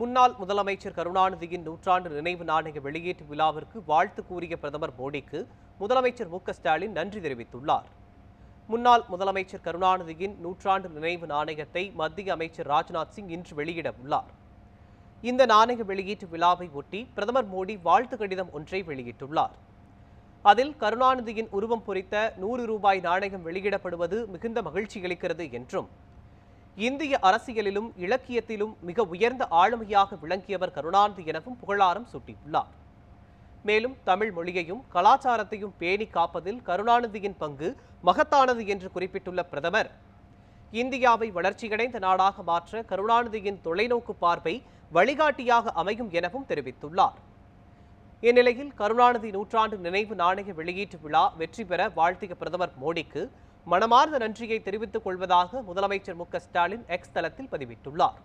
முன்னாள் முதலமைச்சர் கருணாநிதியின் நூற்றாண்டு நினைவு நாணய வெளியீட்டு விழாவிற்கு வாழ்த்து கூறிய பிரதமர் மோடிக்கு முதலமைச்சர் மு ஸ்டாலின் நன்றி தெரிவித்துள்ளார். முன்னாள் முதலமைச்சர் கருணாநிதியின் நூற்றாண்டு நினைவு நாணயத்தை மத்திய அமைச்சர் ராஜ்நாத் சிங் இன்று வெளியிட உள்ளார். இந்த நாணய வெளியீட்டு விழாவை ஒட்டி பிரதமர் மோடி வாழ்த்து கடிதம் ஒன்றை வெளியிட்டுள்ளார். அதில் கருணாநிதியின் உருவம் பொறித்த நூறு ரூபாய் நாணயம் வெளியிடப்படுவது மிகுந்த மகிழ்ச்சி அளிக்கிறது என்றும் இந்திய அரசியலிலும் இலக்கியத்திலும் மிக உயர்ந்த ஆளுமையாக விளங்கியவர் கருணாநிதி எனவும் புகழாரம் சூட்டியுள்ளார். மேலும் தமிழ் மொழியையும் கலாச்சாரத்தையும் பேணி காப்பதில் கருணாநிதியின் பங்கு மகத்தானது என்று குறிப்பிட்டுள்ள பிரதமர் இந்தியாவை வளர்ச்சியடைந்த நாடாக மாற்ற கருணாநிதியின் தொலைநோக்கு பார்வை வழிகாட்டியாக அமையும் எனவும் தெரிவித்துள்ளார். இந்நிலையில் கருணாநிதி நூற்றாண்டு நினைவு நாணய வெளியீட்டு விழா வெற்றி பெற வாழ்த்திய பிரதமர் மோடிக்கு மனமார்ந்த நன்றியை தெரிவித்துக் கொள்வதாக முதலமைச்சர் மு ஸ்டாலின் எக்ஸ் தளத்தில் பதிவிட்டுள்ளார்.